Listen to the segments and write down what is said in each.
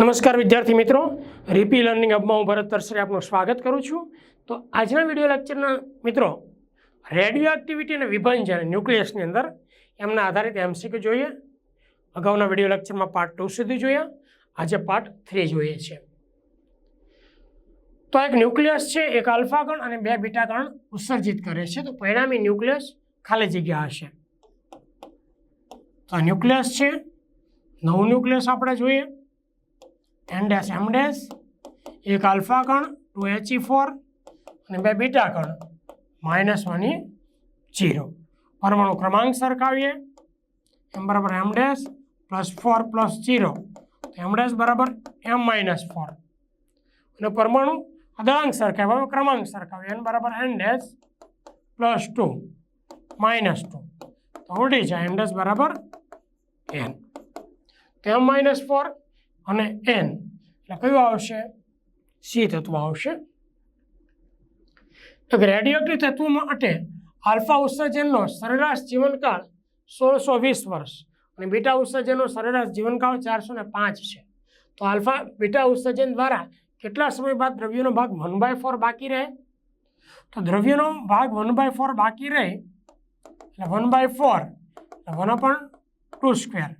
નમસ્કાર વિદ્યાર્થી મિત્રો. રીપી લર્નિંગ હબમાં હું ભરત તરસરે આપનું સ્વાગત કરું છું. તો આજના વીડિયો લેક્ચરના મિત્રો રેડિયો એક્ટિવિટી અને વિભાજન ન્યુક્લિયસની અંદર, એમના આધારિત એમસીક્યુ જોઈએ. અગાઉના વીડિયો લેક્ચરમાં પાર્ટ ટુ સુધી જોયા. આજે પાર્ટ થ્રી જોઈએ છે. તો એક ન્યુક્લિયસ છે, એક આલ્ફા કણ અને બે બીટાગણ ઉત્સર્જિત કરે છે. તો પરિણામી ન્યુક્લિયસ ખાલી જગ્યા હશે. તો આ ન્યુક્લિયસ છે. નવું ન્યુક્લિયસ આપણે જોઈએ. એન ડેશ એમ ડેશ એક આલ્ફા કણ ટુ એચઈ ફોર અને બે બીટા કણ માઇનસ વન જીરો પરમાણુ ક્રમાંક સરખાવીએ. એમ બરાબર M dash plus four plus zero M dash બરાબર એમ માઇનસ ફોર અને પરમાણુ અદાંક સરખાવ્યો ક્રમાંક સરખાવ્યો એન બરાબર N dash plus two minus two તો ઉડી જાય એમ ડેશ બરાબર એન તો એમ માઇનસ ફોર અને એન એટલે કયું આવશે? સી તત્વ આવશે. તો રેડિયોક્ટિવ તત્વો માટે આલ્ફા ઉત્સર્જનનો સરેરાશ જીવનકાળ સોળસો વીસ વર્ષ અને બીટા ઉત્સર્જનનો સરેરાશ જીવનકાળ ચારસો ને પાંચ છે. તો આલ્ફા બીટા ઉત્સર્જન દ્વારા કેટલા સમય બાદ દ્રવ્યનો ભાગ વન બાય ફોર બાકી રહે? તો દ્રવ્યનો ભાગ વન બાય ફોર બાકી રહે એટલે one by four one upon two square.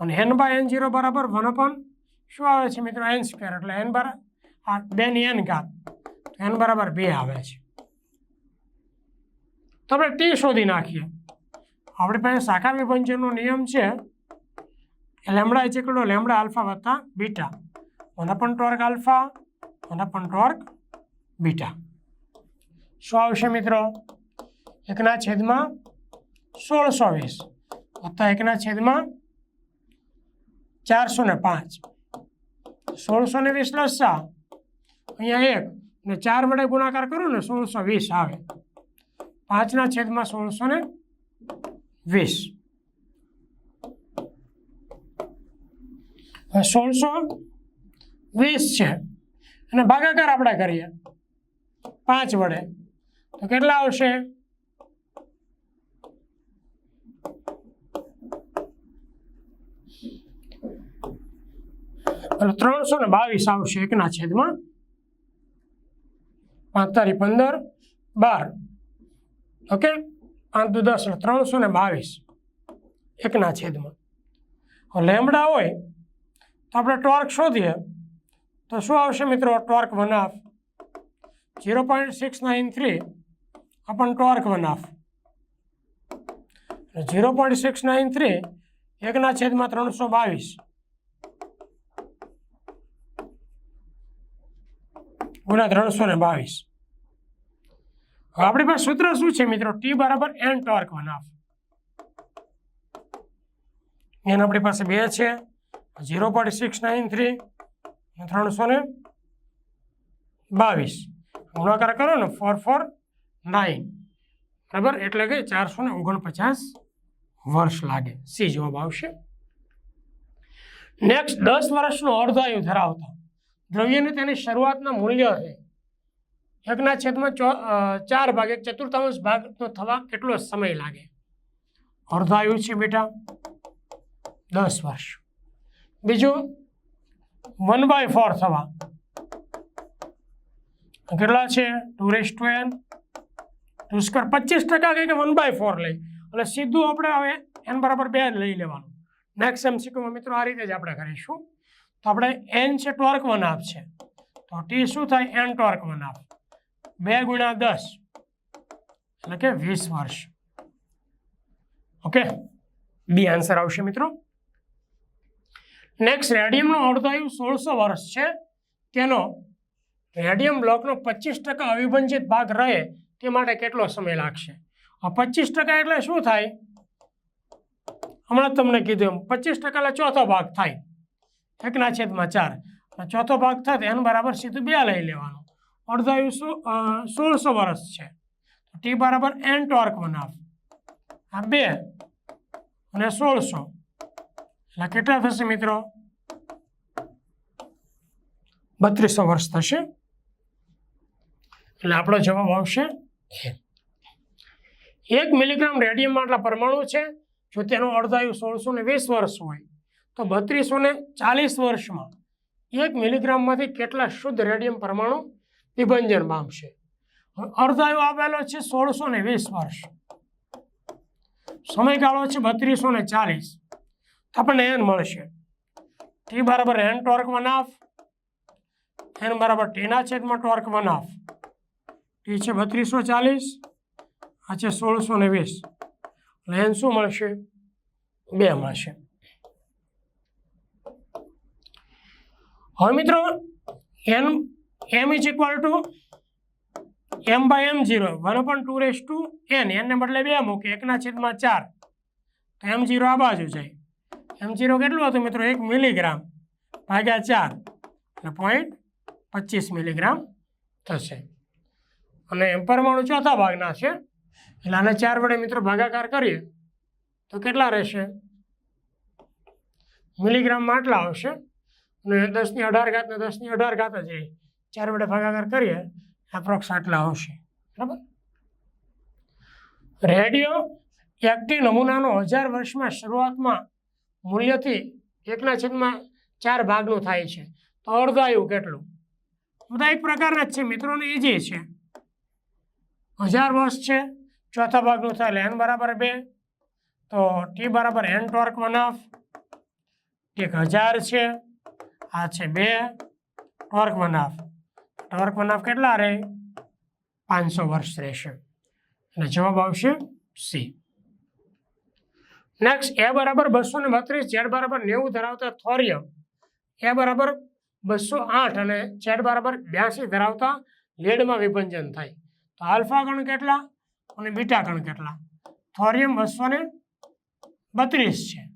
અને એન બાય એન જીરો બરાબર વન અપન શું આવે છે મિત્રો? એન સ્ક્વેર એટલે એન બરાબર? બેની એન ઘાત. એન બરાબર બે આવે છે. તો આપણે ટી શોધી નાખીએ. આપણી પાસે સાકાર વિભંજનનો નિયમ છે લેમડા ઇચ એકડો લેમડા આલ્ફા વત્તા બીટા. વન પણ ટોર્ક આલ્ફા વન પણ ટોર્ક બીટા. શું આવશે મિત્રો? એકના છેદમાં સોળસો વીસ વત્તા એકના છેદમાં ચારસો ને પાંચ. સોળસો ને વીસ લસા અહીંયા એક ને ચાર વડે ગુણાકાર કરું ને સોળસો વીસ આવે. પાંચના છેદમાં સોળસો ને વીસ. સોળસો વીસ છે. અને ભાગાકાર આપણે કરીએ. પાંચ વડે. તો કેટલા આવશે એટલે ત્રણસો ને બાવીસ આવશે એકના છેદમાં પાંચ તારી પંદર, બાર. ઓકે? પાંચ દુ દસ ત્રણસો ને બાવીસ એકના છેદમાં. લેમડા હોય તો આપણે ટોર્ક શોધીએ. તો શું આવશે મિત્રો? Torque one half zero point six nine three અપન torque one half zero point six nine three એકના છેદમાં ત્રણસો બાવીસ. ગુણ્યા ત્રણસો ને બાવીસ. આપણી પાસે સૂત્ર શું છે મિત્રો? ટી બરાબર N torque one half N આપણી પાસે બે છે. Zero point six nine three ત્રણસો ને બાવીસ. ગુણાકાર કરો ને ફોર ફોર નાઇન બરાબર? એટલે કે ચારસો ને ઓગણપચાસ વર્ષ લાગે. સી જવાબ આવશે. નેક્સ્ટ દસ વર્ષનો અર્ધાયુ ધરાવતા. દ્રવ્યને તેની શરૂઆતના મૂલ્ય છે. એકના છેદમાં ચાર ભાગ, એક ચતુર્થાંશ ભાગનો થવા કેટલો સમય લાગે? અર્ધાયુ છે બેટા. દસ વર્ષ. બીજું, વન બાય ફોર થવા. કેટલા છે? Two raise to N. Two square પચીસ ટકા કે વન બાય ફોર લઈ? એટલે સીધું આપણે હવે એન બરાબર બે લઈ લેવાનું. નેક્સ્ટ એમસીક્યુમાં મિત્રો આ રીતે જ આપણે કરીશું. તો આપણે એન છે ટોર્ક વન હાફ છે. તો ટી શું થાય? એન ટોર્ક વન હાફ બે ગુણ્યા દસ. એટલે કે વીસ વર્ષ. ઓકે બી આન્સર આવશે મિત્રો. નેક્સ્ટ રેડિયમનો અર્ધાયુ સોળસો વર્ષ છે. તેનો રેડિયમ બ્લોકનો પચીસ ટકા અવિભંજિત ભાગ રહે તે માટે કેટલો સમય લાગશે? આ પચીસ ટકા એટલે શું થાય? હમણાં તમને કીધું એમ. પચીસ ટકા એટલે ચોથો ભાગ થાય. એકના છેદમાં ચાર. ચોથો ભાગ થાય એનું બરાબર સીધું બે લઈ લેવાનું. અડધાયુ સો સોળસો વર્ષ છે. ટી બરાબર એન ટોર્ક બનાવ. આ બે અને સોળસો. એટલે કેટલા થશે મિત્રો? બત્રીસો વર્ષ થશે. એટલે આપણો જવાબ આવશે એક મિલીગ્રામ રેડિયમમાં આટલા પરમાણુ છે. જો તેનો અડધાયુ સોળસો ને વીસ વર્ષ હોય તો બત્રીસો ને ચાલીસ વર્ષમાં એક મિલીગ્રામમાંથી કેટલા શુદ્ધ રેડિયમ પરમાણુ વિભંજન પામશે? અર્ધાયુ આપેલો છે સોળસો ને વીસ વર્ષ. સમયગાળો છે બત્રીસો ને ચાલીસ. આપણને એન મળશે. ટી બરાબર N torque one half N બરાબર ટીના છેદમાં ટોર્ક વન હાફ ટી છે બત્રીસો ચાલીસ, આ છે સોળસો ને વીસ. એટલે એન શું મળશે? બે મળશે. હવે મિત્રો N M is equal to M by M zero one upon two raise to N એનને બદલે બે મૂકે એકના છેદમાં ચાર. તો એમ ઝીરો આ બાજુ જાય. એમ ઝીરો કેટલું હતું મિત્રો? એક મિલીગ્રામ ભાગ્યા ચાર. એટલે પોઈન્ટ પચીસ મિલીગ્રામ થશે. અને એમ પરમાણુ ચોથા ભાગના છે. એટલે આને ચાર વડે મિત્રો ભાગાકાર કરીએ, તો કેટલા રહેશે? મિલીગ્રામમાં આટલા આવશે. અને દસની અઢાર ઘાત ને દસની અઢાર ઘાત જ ચાર વડે ભાગાકાર કરીએ એપ્રોક્સ આટલા આવશે. બરાબર? રેડિયો એક્ટિવ નમૂનાનો હજાર વર્ષમાં શરૂઆતમાં મૂલ્યથી એકના છેદમાં ચાર ભાગનું થાય છે. તો અર્ધાયુ કેટલું? બધા એક પ્રકારના જ છે. મિત્રોને ઇઝી છે, હજાર વર્ષ છે, ચોથા ભાગનું થાય એટલે એન બરાબર બે. તો ટી બરાબર એન ટોર્ક વન હાફ એક હજાર છે. આ છે બે. ટોર્ક મનાફ ટોર્ક મનાફ કેટલા રહે? પાંચસો વર્ષ રહેશે. અને જવાબ આવશે સી. નેક્સ્ટ એ બરાબર બસો ને બત્રીસ, ઝેડ બરાબર નેવું ધરાવતા થોરિયમ એ બરાબર બસો આઠ અને ઝેડ બરાબર બ્યાસી ધરાવતા લેડમાં વિભંજન થાય. તો આલ્ફા ગણ કેટલા? અને બીટા ગણ કેટલા? થોરિયમ બસો ને બત્રીસ છે.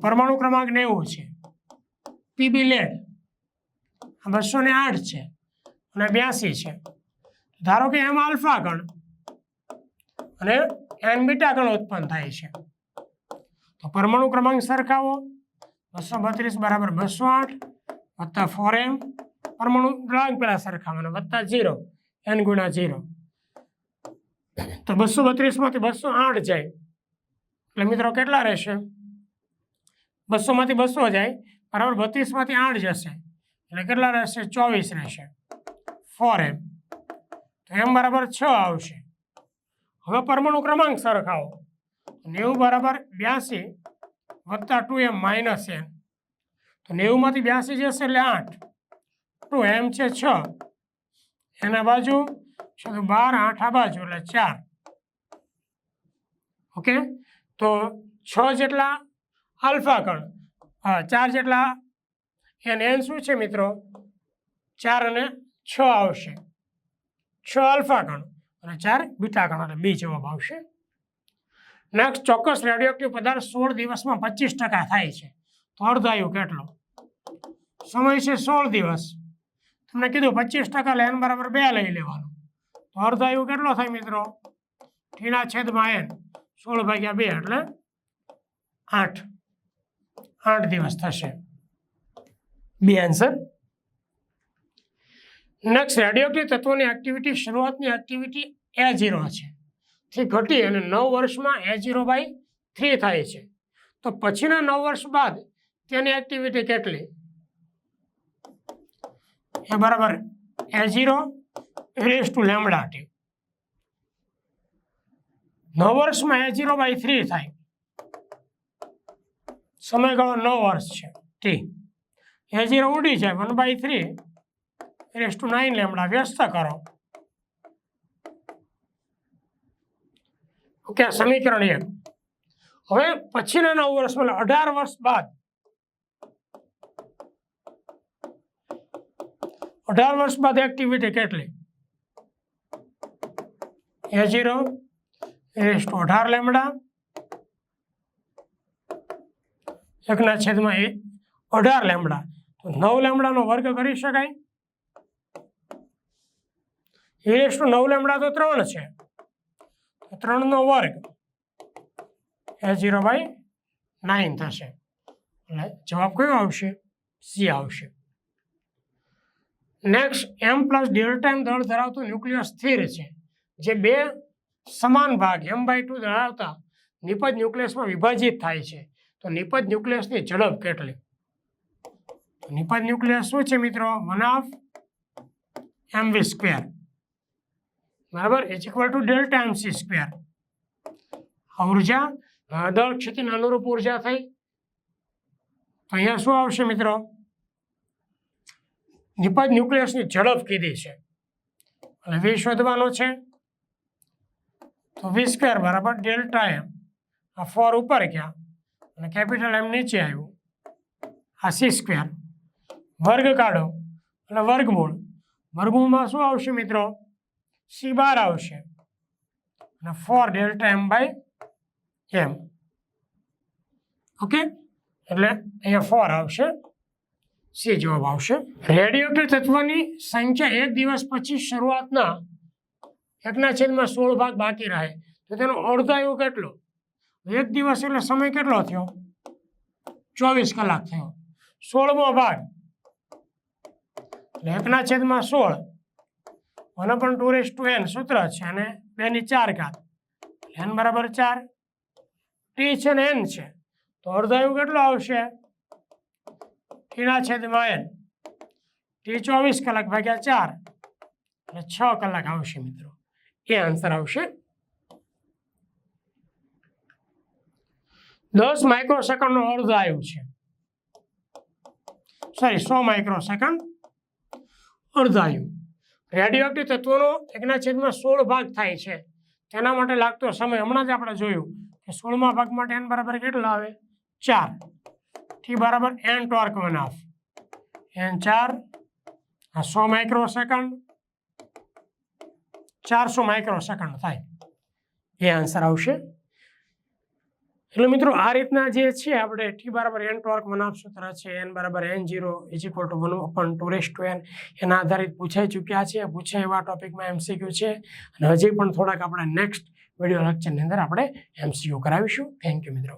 પરમાણુ ક્રમાંક નેવું છે. પીબી લેડ બસો ને આઠ છે અને બ્યાસી છે. ધારો કે એમ આલ્ફા ગણ અને એન બીટા ગણ ઉત્પન્ન થાય છે. તો પરમાણુ ક્રમાંક સરખાવો. બસો બત્રીસ બરાબર બસો આઠ વત્તા ફોર એમ પરમાણુ ક્રમાંક પેલા સરખાવાનો, વત્તા જીરો એન ગુણા ઝીરો તો બસો બત્રીસમાંથી બસો આઠ જાય. એટલે મિત્રો કેટલા રહેશે? બસોમાંથી બસો જાય. બરાબર બત્રીસમાંથી આઠ જશે. એટલે કેટલા રહેશે? ચોવીસ રહેશે. ફોર એમ તો એમ બરાબર છ આવશે. હવે પરમાણુ ક્રમાંક સરખાવો. નેવું બરાબર બ્યાસી વત્તા ટુ એમ માઇનસ એમ તો નેવુંમાંથી બ્યાસી જશે એટલે આઠ. ટુ એમ છે છ. એના બાજુ છે તો બાર, આઠ આ બાજુ એટલે ચાર. ઓકે? તો છ જેટલા આલ્ફા કણ હા, ચાર જેટલા. એન એન શું છે મિત્રો? ચાર અને છ આવશે. છ આલ્ફા ગણ. અને ચાર બીટા ગણ, એટલે બી જવાબ આવશે. નેક્સ્ટ ચોક્કસ રેડિયોક્ટિવ પદાર્થ સોળ દિવસમાં પચીસ ટકા થાય છે. તો અર્ધાયુ કેટલો? સમય છે સોળ દિવસ. તમને કીધું પચીસ ટકા લેન બરાબર બે લઈ લેવાનું. તો અર્ધાયુ કેટલો થાય મિત્રો? ઠીના છેદમાં એન સોળ ભાગ્યા બે એટલે આઠ. આઠ દિવસ થશે. બી આન્સર નેક્સ્ટ રેડિયોક્ટિવ તત્વોની એક્ટિવિટી શરૂઆતની એક્ટિવિટી એ ઝીરો છે. થી ઘટી અને નવ વર્ષમાં એ ઝીરો બાય થ્રી થાય છે. તો પછીના નવ વર્ષ બાદ તેની એક્ટિવિટી કેટલી? એ બરાબર A zero raise to lambda T નવ વર્ષમાં એ ઝીરો બાય થ્રી થાય. સમયગાળો નવ વર્ષ છે. ટી. એ ઝીરો ઉડી જાય one by three raise to nine lambda. વ્યસ્ત કરો. ઓકે, સમીકરણ એક. હવે પછીના નવ વર્ષ એટલે અઢાર વર્ષ બાદ. અઢાર વર્ષ બાદ એક્ટિવિટી કેટલી? એ ઝીરો રેસ ટુ અઢાર લેમડા. એકના છેદમાં એ અઢાર લેમડા. તો નવ લેમડાનો વર્ગ કરી શકાય. એસ ટુ નવ લેમડા તો ત્રણ છે. ત્રણનો વર્ગ એ ઝીરો બાય નાઇન થશે. એટલે જવાબ કયો આવશે? સી આવશે. Next M plus delta M દળ ધરાવતું ન્યુક્લિયસ સ્થિર છે. જે બે સમાન ભાગ એમ બાય ટુ ધરાવતા નિપજ ન્યુક્લિયસમાં વિભાજિત થાય છે. તો નિપજ ન્યુક્લિયસની ઝડપ કેટલી? નિપજ ન્યુક્લિયસ શું છે મિત્રો? One of M V square બરાબર? Is equal to delta M C square ઊર્જા દળ ક્ષતિને અનુરૂપ ઊર્જા થઈ. તો અહીંયા શું આવશે મિત્રો? નિપજ ન્યુક્લિયસની ઝડપ કીધી છે. એટલે વી શોધવાનો છે. તો વી સ્ક્વેર બરાબર ડેલ્ટા એમ આ ફોર ઉપર ગયા. અને કેપિટલ એમ નીચે આવ્યું. આ સી સ્ક્વેર વર્ગ કાઢો એટલે વર્ગમૂળ. વર્ગમૂળમાં શું આવશે મિત્રો? સી બાર આવશે. અને four delta M by M okay એટલે અહીંયા ફોર આવશે. સી જવાબ આવશે. રેડિયોએક્ટિવ તત્વની સંખ્યા એક દિવસ પછી શરૂઆતના એકના છેદમાં સોળ ભાગ બાકી રહે. તો તેનો અડધાયો કેટલો? એક દિવસ એટલે સમય કેટલો થયો? ચોવીસ કલાક થયો. સોળમો ભાગ. એટલે એકના છેદમાં સોળ. વન પણ ટુ રેસ ટુ એન સૂત્ર છે અને બેની ચાર ઘાત. એન બરાબર ચાર. ટી છે ને એન છે. તો અડધાયું કેટલો આવશે? ટીના છેદમાં એન ટી ચોવીસ કલાક ભાગ્યા ચાર. એટલે છ કલાક આવશે મિત્રો. એ આન્સર આવશે દસ માઇક્રો સેકન્ડનો અર્ધ આયુ છે. સોરી સો માઇક્રો સેકન્ડ અર્ધાયુ રેડિયોએક્ટિવ તત્વોનો એકના છેદમાં સોળ ભાગ થાય છે. તેના માટે લાગતો સમય હમણાં જ આપણે જોયું કે સોળમા ભાગ માટે એન બરાબર કેટલો આવે? ચાર. ટી બરાબર N torque one half N ચાર. આ સો માઇક્રો સેકન્ડ ચારસો માઇક્રો સેકન્ડ થાય. એ આન્સર આવશે. એટલે મિત્રો આ રીતના જે છે, આપણે ટી બરાબર એન ટોર્ક મનાવ સૂત્ર છે એન બરાબર N zero is equal to one upon two raise to N એના આધારિત પૂછાઈ ચૂક્યા છે પૂછાય એવા ટોપિકમાં એમસીક્યુ છે. અને હજી પણ થોડાક આપણે નેક્સ્ટ વીડિયો લેક્ચરની અંદર આપણે એમસીક્યુ કરાવીશું. થેન્ક યુ મિત્રો.